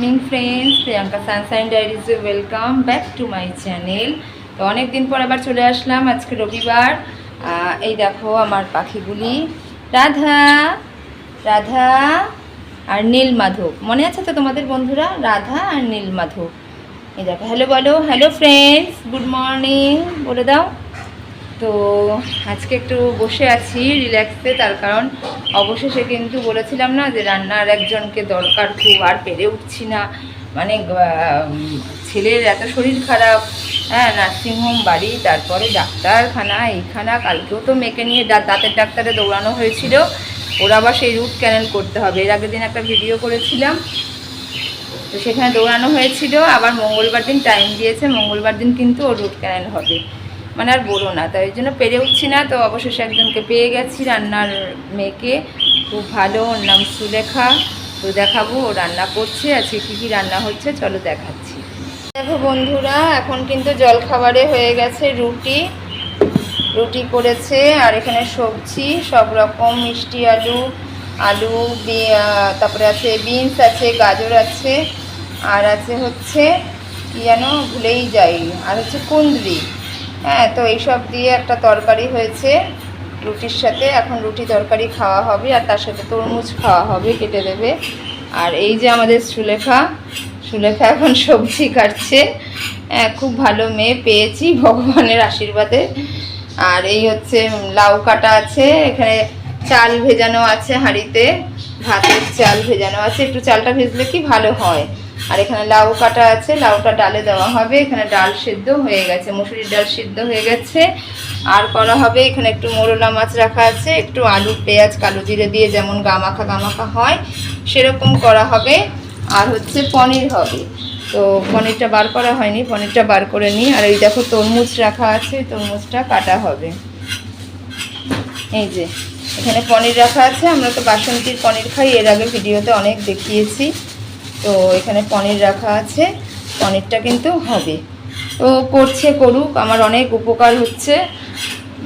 Morning friends Priyanka sunshine ডায়েরিজে welcome back to my channel তো অনেক দিন পর আবার চলে আসলাম আজকে রবিবার। এই দেখো আমার পাখিগুলি। রাধা রাধা আর নীল মাধব মনে আছে তো তোমাদের বন্ধুরা? রাধা আর নীল মাধব এই দেখো হ্যালো বলো। হ্যালো ফ্রেন্ডস গুড মর্নিং বলে দাও। তো আজকে একটু বসে আছি, রিল্যাক্সে। তার কারণ অবশেষে কিন্তু বলেছিলাম না যে রান্নার একজনকে দরকার খুব, আর পেরে উঠছি না। মানে ছেলের এত শরীর খারাপ। হ্যাঁ নার্সিংহোম, বাড়ি, তারপরে ডাক্তারখানা, এইখানা। কালকেও তো মেয়েকে নিয়ে দাঁতের ডাক্তারে দৌড়ানো হয়েছিল। ওরা আবার সেই রুট ক্যানেল করতে হবে। এর আগের দিন একটা ভিডিও করেছিলাম। তো সেখানে দৌড়ানো হয়েছিল। আবার মঙ্গলবার দিন টাইম দিয়েছে। মঙ্গলবার দিন কিন্তু ও রুট ক্যানেল হবে। মানে আর বলো না, তাই জন্য পেরে উঠছি না, তো অবশেষে একজনকে পেয়ে গেছি রান্নার মেয়েকে। খুব ভালো, ওর নাম সুলেখা। তো দেখাবো ও রান্না করছে, আজকে কী কী রান্না হচ্ছে, চলো দেখাচ্ছি। দেখো বন্ধুরা, এখন কিন্তু জলখাবারে হয়ে গেছে রুটি। রুটি করেছে, আর এখানে সবজি, সব রকম মিষ্টি আলু আলু তারপরে আছে বিনস আছে, গাজর আছে, আর আছে হচ্ছে, কি যেন ভুলেই যাই, আর হচ্ছে কুন্দ্রি হ্যাঁ তো এইসব দিয়ে একটা তরকারি হয়েছে। রুটির সাথে এখন রুটি তরকারি খাওয়া হবে আর তার সাথে তরমুজ খাওয়া হবে, কেটে দেবে। আর এই যে আমাদের সুলেখা সুলেখা এখন সবজি কাটছে। হ্যাঁ খুব ভালো মেয়ে, পেয়েছি ভগবানের আশীর্বাদে। আর এই হচ্ছে লাউ কাটা আছে, এখানে চাল ভেজানো আছে হাঁড়িতে, ভাতের চাল ভেজানো আছে। একটু চালটা ভেজলে কি ভালো হয়? আর এখানে লাউ কাটা আছে, লাউটা ডালে দেওয়া হবে। এখানে ডাল সিদ্ধ হয়ে গেছে, মুসুরির ডাল সিদ্ধ হয়ে গেছে। আর করা হবে, এখানে একটু মোরলা মাছ রাখা আছে, একটু আলু, পেঁয়াজ, কালো জিরে দিয়ে যেমন গামাখা গামাখা হয়, সেরকম করা হবে। আর হচ্ছে পনির হবে। তো পনিরটা বার করা হয়নি, পনিরটা বার করে নিই। আর এই দেখো তরমুজ রাখা আছে তরমুজটা কাটা হবে। এই যে, এখানে পনির রাখা আছে, আমরা তো বাসন্তীর পনির খাই, এর আগে ভিডিওতে অনেক দেখিয়েছি। তো এখানে পনির রাখা আছে। পনিরটা কিন্তু হবে। তো করছে করুক, আমার অনেক উপকার হচ্ছে।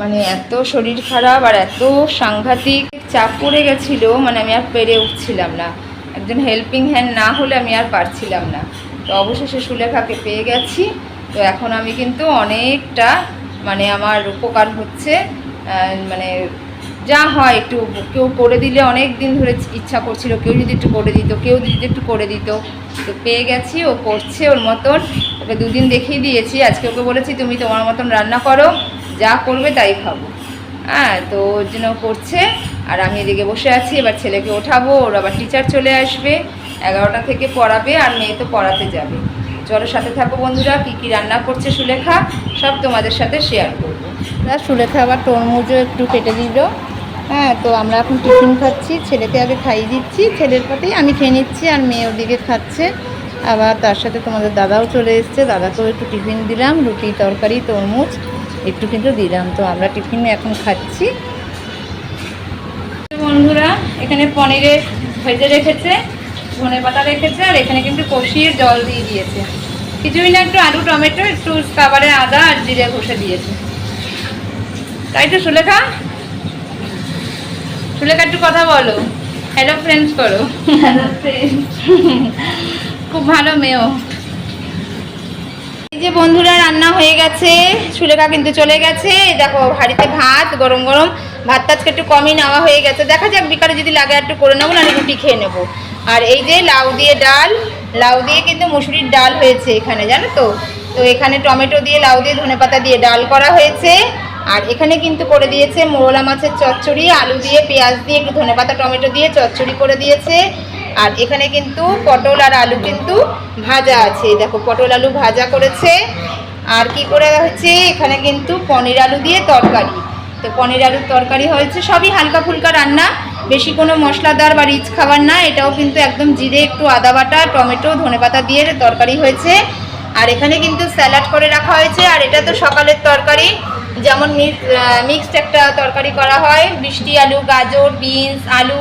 মানে এত শরীর খারাপ আর এত সাংঘাতিক চাপ পড়ে গেছিল মানে আমি আর পেরে উঠছিলাম না। একজন হেল্পিং হ্যান্ড না হলে আমি আর পারছিলাম না। তো অবশেষে সুলেখাকে পেয়ে গেছি। তো এখন আমি কিন্তু অনেকটা মানে আমার উপকার হচ্ছে। মানে যা হয় একটু, কেউ করে দিলে অনেক দিন ধরে ইচ্ছা করছিল, কেউ যদি একটু করে দিত, কেউ যদি একটু করে দিত। তো পেয়ে গেছি, ও করছে ওর মতন। ওকে দুদিন দেখিয়ে দিয়েছি, আজকে ওকে বলেছি, তুমি তোমার মতন রান্না করো, যা করবে তাই খাব। হ্যাঁ তো ওর জন্য করছে, আর আমি এদিকে বসে আছি, এবার ছেলেকে ওঠাবো, ওর আবার টিচার চলে আসবে, এগারোটা থেকে পড়াবে, আর মেয়ে তো পড়াতে যাবে। চলো সাথে থাকো বন্ধুরা, কী কী রান্না করছে সুলেখা, সব তোমাদের সাথে শেয়ার করব। সুলেখা আবার তরমুজও একটু কেটে দিল। হ্যাঁ তো আমরা এখন টিফিন খাচ্ছি, ছেলেকে আগে খাইয়ে দিচ্ছি, ছেলের পাতেই আমি খেয়ে নিচ্ছি আর মেয়ে ওদিকে খাচ্ছে। আবার তার সাথে তোমাদের দাদাও চলে এসছে, দাদাকেও একটু টিফিন দিলাম, রুটি, তরকারি, তরমুজ, একটু কিন্তু দিলাম। তো আমরা টিফিনে এখন খাচ্ছি। বন্ধুরা, এখানে পনিরের ভেজে রেখেছে, ধনে পাতা রেখেছে, আর এখানে কিন্তু কষিয়ে জল দিয়ে দিয়েছে। কিছুই না, একটু আলু, টমেটো, একটু খাবারে আদা আর জিরে ঘষে দিয়েছে। তাই তো সুলেখা সুলেখা একটু কথা বলো। হ্যালো ফ্রেন্ডস করো। খুব ভালো মেয়েও। এই যে বন্ধুরা রান্না হয়ে গেছে। সুলেখা কিন্তু চলে গেছে। দেখো হাঁড়িতে ভাত গরম গরম। ভাতটা আজকে একটু কমই নেওয়া হয়ে গেছে। দেখা যাক বিকালে যদি লাগে একটু করে নেব না রুটি খেয়ে নেব। আর এই যে লাউ দিয়ে ডাল লাউ দিয়ে কিন্তু মুসুরির ডাল হয়েছে এখানে জানো তো? তো এখানে টমেটো দিয়ে লাউ দিয়ে ধনেপাতা দিয়ে ডাল করা হয়েছে। আর এখানে কিন্তু করে দিয়েছে মোরলা মাছের চচ্চড়ি, আলু দিয়ে, পেঁয়াজ দিয়ে, একটু ধনেপাতা টমেটো দিয়ে চচ্চড়ি করে দিয়েছে। আর এখানে কিন্তু পটল আর আলু কিন্তু ভাজা আছে। দেখো, পটল আলু ভাজা করেছে। আর কি করে হচ্ছে, এখানে কিন্তু পনির আলু দিয়ে তরকারি। তো পনির আলুর তরকারি হয়েছে, সবই হালকা ফুলকা রান্না। বেশি কোনো মশলাদার বা রিচ খাবার না, এটাও কিন্তু একদম জিরে, একটু আদা বাটা, টমেটো ধনেপাতা দিয়ে তরকারি হয়েছে। আর এখানে কিন্তু স্যালাড করে রাখা হয়েছে। আর এটা তো সকালের তরকারি। যেমন মিক্সড একটা তরকারি করা হয় বৃষ্টি আলু, গাজর বিনস আলু,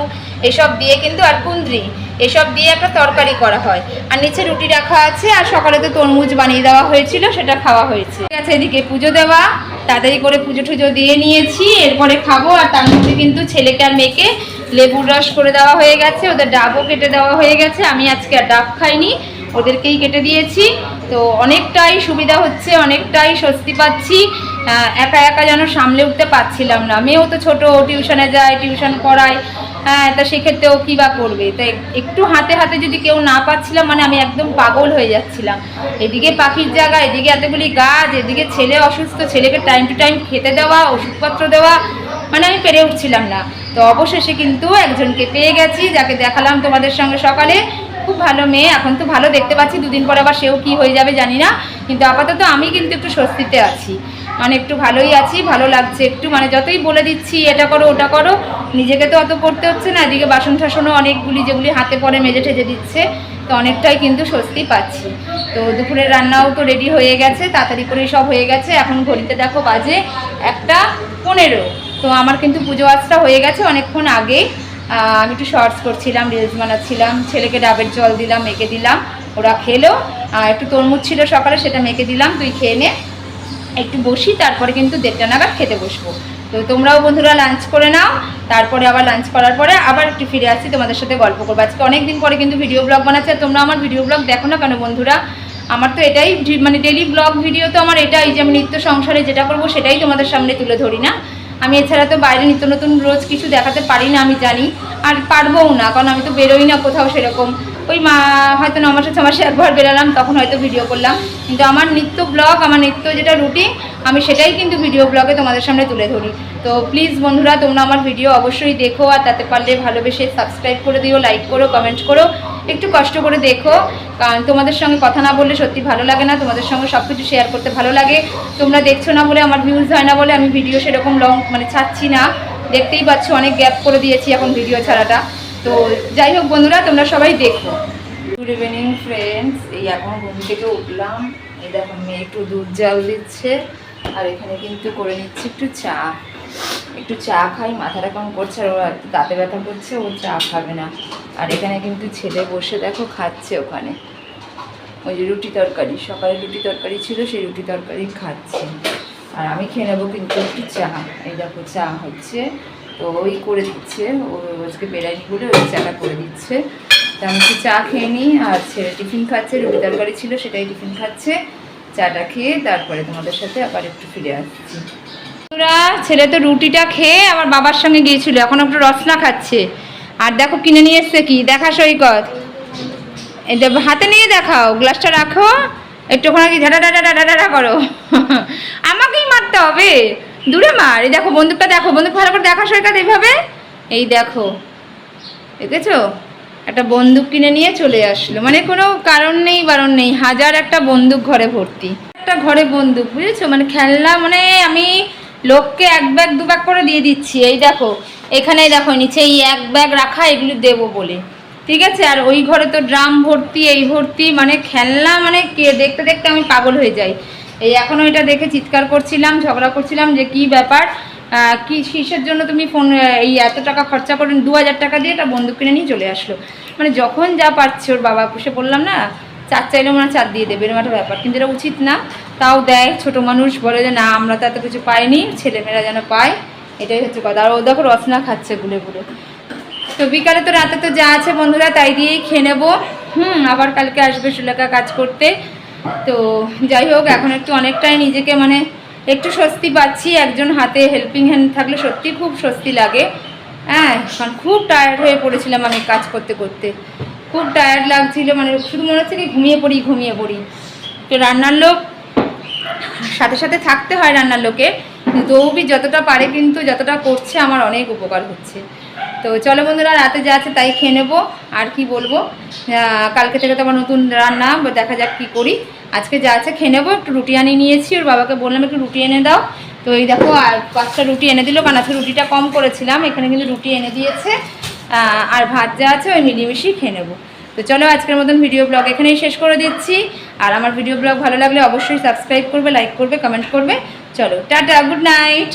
এসব দিয়ে কিন্তু আর কুন্দ্রি এসব দিয়ে একটা তরকারি করা হয়। আর নিচে রুটি রাখা আছে, আর সকালে তো তরমুজ বানিয়ে দেওয়া হয়েছিল, সেটা খাওয়া হয়েছে। ঠিক আছে, এদিকে পুজো দেওয়া, তাড়াতাড়ি করে পুজো টুজো দিয়ে নিয়েছি, এরপরে খাব, আর তার মধ্যে কিন্তু ছেলেকে আর মেয়েকে লেবুর রস করে দেওয়া হয়ে গেছে, ওদের ডাবও কেটে দেওয়া হয়ে গেছে, আমি আজকে আর ডাব খাইনি, ওদেরকেই কেটে দিয়েছি। তো অনেকটাই সুবিধা হচ্ছে, অনেকটাই স্বস্তি পাচ্ছি একা একা যেন সামলে উঠতে পারছিলাম না। মেয়েও তো ছোট টিউশনে যায়, টিউশন পড়ায়। হ্যাঁ তা সেক্ষেত্রে ও কী বা করবে? তাই একটু হাতে হাতে যদি কেউ না পাচ্ছিলাম মানে আমি একদম পাগল হয়ে যাচ্ছিলাম। এদিকে পাখির জায়গা, এদিকে এতগুলি গাছ, এদিকে ছেলে অসুস্থ, ছেলেকে টাইম টু টাইম খেতে দেওয়া, ওষুধপত্র দেওয়া মানে আমি পেরে উঠছিলাম না। তো অবশেষে কিন্তু একজনকে পেয়ে গেছি, যাকে দেখালাম তোমাদের সঙ্গে সকালে। খুব ভালো মেয়ে, এখন তো ভালো দেখতে পাচ্ছি, দুদিন পর আবার সেও কি হয়ে যাবে জানি না। কিন্তু আপাতত আমি কিন্তু একটু স্বস্তিতে আছি। মানে একটু ভালোই আছি, ভালো লাগছে একটু। মানে যতই বলে দিচ্ছি, এটা করো, ওটা করো, নিজেকে তো অত করতে হচ্ছে না। এদিকে বাসন টাসনও অনেকগুলি যেগুলি হাতে পরে মেজে ঠেজে দিচ্ছে, তো অনেকটাই কিন্তু স্বস্তি পাচ্ছি। তো দুপুরের রান্নাও তো রেডি হয়ে গেছে, তাড়াতাড়ি করেই সব হয়ে গেছে। এখন ঘড়িতে দেখো বাজে একটা পনেরো। তো আমার কিন্তু পুজো আজটা হয়ে গেছে অনেকক্ষণ আগে আমি একটু শর্টস করছিলাম রিলস বানাচ্ছিলাম, ছেলেকে ডাবের জল দিলাম, মেখে দিলাম, ওরা খেলো। আর একটু তরমুজ ছিল সকালে, সেটা মেখে দিলাম, তুই খেয়ে নে। একটু বসি, তারপরে কিন্তু দেড়টা নাগাদ খেতে বসবো। তো তোমরাও বন্ধুরা লাঞ্চ করে নাও, তারপরে আবার লাঞ্চ করার পরে আবার একটু ফিরে আসছি তোমাদের সাথে গল্প করব। আজকে অনেক দিন পরে কিন্তু ভিডিও ব্লগ বানাচ্ছে তোমরা আমার ভিডিও ব্লগ দেখো না কেন বন্ধুরা? আমার তো এটাই মানে ডেলি ব্লগ ভিডিও তো আমার এটাই যে আমি নিত্য সংসারে যেটা করব সেটাই তোমাদের সামনে তুলে ধরি না। আমি এছাড়া তো বাইরে নিত্য নতুন রোজ কিছু দেখাতে পারি না, আমি জানি। আর পারবও না, কারণ আমি তো বেরোই না কোথাও সেরকম। ওই মা হয়তো ন মাসে ছ মাসে একবার বেরোলাম, তখন হয়তো ভিডিও করলাম। কিন্তু আমার নিত্য ব্লগ আমার নিত্য যেটা রুটিন আমি সেটাই কিন্তু ভিডিও ব্লগে তোমাদের সামনে তুলে ধরি। তো প্লিজ বন্ধুরা, তোমরা আমার ভিডিও অবশ্যই দেখো, আর তাতে পারলে ভালোবেসে সাবস্ক্রাইব করে দিও লাইক করো কমেন্ট করো, একটু কষ্ট করে দেখো। কারণ তোমাদের সঙ্গে কথা না বললে সত্যি ভালো লাগে না, তোমাদের সঙ্গে সব কিছু শেয়ার করতে ভালো লাগে। তোমরা দেখছ না বলে আমার ভিউজ হয় না বলে আমি ভিডিও সেরকম লং মানে ছাড়ছি না। দেখতেই পাচ্ছ, অনেক গ্যাপ করে দিয়েছি এখন ভিডিও ছাড়াটা। তো যাই হোক বন্ধুরা, তোমরা সবাই দেখো। গুড ইভিনিং ফ্রেন্ডস এই এখন ঘুম থেকে উঠলাম। এই দেখো, মেয়ে একটু দুধ জাল দিচ্ছে। আর এখানে কিন্তু করে নিচ্ছি একটু চা। একটু চা খাই, মাথাটা কেমন করছে আর ওরা দাঁতে ব্যথা করছে, ও চা খাবে না। আর এখানে কিন্তু ছেলে বসে দেখো, খাচ্ছে ওখানে। ওই যে রুটি তরকারি, সকালে রুটি তরকারি ছিল, সেই রুটি তরকারি খাচ্ছে। আর আমি খেয়ে নেব কিন্তু একটু চা। এই দেখো, চা হচ্ছে। তো ওই করে দিচ্ছে। ও আজকে বেড়াইনি বলে ওই চাটা করে দিচ্ছে। তা আমি একটু চা খেয়ে নিই আর ছেলে টিফিন খাচ্ছে রুটি তরকারি ছিল সেটাই টিফিন খাচ্ছে চাটা খেয়ে তারপরে তোমাদের সাথে আবার একটু ফিরে আসছি। বন্ধুরা, ছেলে তো রুটিটা খেয়ে আমার বাবার সঙ্গে গিয়েছিল এখন একটু রসনা খাচ্ছে। আর দেখো কিনে নিয়ে এসছে কি? দেখা সৈকত। এটা হাতে নিয়ে দেখাও গ্লাসটা রাখো একটু ওখানে কি ঝাড়া ডাডা ডাডা ডাডা করো। আমাকেই মারতে হবে। দূরে মার, এই দেখো বন্দুকটা দেখো, বন্দুক ভালো করে দেখা সৈকত এইভাবে। এই দেখো, দেখেছ? একটা বন্দুক কিনে নিয়ে চলে আসলো। মানে কোনো কারণ নেই বারণ নেই, হাজার একটা বন্দুক ঘরে ভর্তি। একটা ঘরে বন্দুক, বুঝেছ? মানে খেলনা মানে আমি লোককে এক ব্যাগ, দু ব্যাগ করে দিয়ে দিচ্ছি। এই দেখো, এখানেই দেখো নিচে এই এক ব্যাগ রাখা, এগুলো দেবো বলে। ঠিক আছে? আর ওই ঘরে তো ড্রাম ভর্তি, এই ভর্তি মানে খেলনা মানে কে দেখতে দেখতে আমি পাগল হয়ে যাই। এই এখনও এটা দেখে চিৎকার করছিলাম, ঝগড়া করছিলাম যে কি ব্যাপার? কি কিসের জন্য তুমি ফোন এই এত টাকা খরচা করেন দু হাজার টাকা দিয়ে এটা বন্দুক কিনে নিয়ে চলে আসলো? মানে যখন যা পাচ্ছে ওর বাবা পুষে বললাম না, চার চাইলে মনে চার দিয়ে দেবে, এরকম একটা ব্যাপার। কিন্তু এটা উচিত না, তাও দেয়, ছোট মানুষ বলে যে না, আমরা তো এত কিছু পাইনি, ছেলেমেয়েরা যেন পায়, এটাই হচ্ছে কথা। আর ও দেখো রসনা খাচ্ছে গুলে গুলে। তো বিকালে তো রাতে তো যা আছে বন্ধুরা, তাই দিয়েই খেয়ে নেব। হুম, আবার কালকে আসবে সুলেখা কাজ করতে। তো যাই হোক, এখন একটু অনেকটাই নিজেকে মানে একটু স্বস্তি পাচ্ছি। একজন হাতে হেল্পিং হ্যান্ড থাকলে সত্যি খুব স্বস্তি লাগে। হ্যাঁ কারণ খুব টায়ার্ড হয়ে পড়েছিলাম আমি কাজ করতে করতে। খুব টায়ার্ড লাগছিল মানে শুধু মনে হচ্ছে কি ঘুমিয়ে পড়ি ঘুমিয়ে পড়ি। তো রান্নার লোক, সাথে সাথে থাকতে হয় রান্নার লোকে তৌবি যতটা পারে কিন্তু যতটা করছে আমার অনেক উপকার হচ্ছে। তো চলো বন্ধুরা, রাতে যা আছে তাই খেয়ে নেব। আর কি বলব? কালকে থেকে তো আবার নতুন রান্না, দেখা যাক কি করি। আজকে যা আছে খেয়ে নেব, একটু রুটি আনিয়ে নিয়েছি। ওর বাবাকে বললাম, একটু রুটি এনে দাও। তো এই দেখো, আর পাঁচটা রুটি এনে দিল, কারণ আজকে রুটিটা কম করেছিলাম। এখানে কিন্তু রুটি এনে দিয়েছে। আর ভাত যা আছে ওই মিলিয়ে খেয়ে নেব। তো চলো, আজকের মতন ভিডিও ব্লগ এখানেই শেষ করে দিচ্ছি। আর আমার ভিডিও ব্লগ ভালো লাগলে অবশ্যই সাবস্ক্রাইব করবে, লাইক করবে, কমেন্ট করবে। চলো টাটা গুড নাইট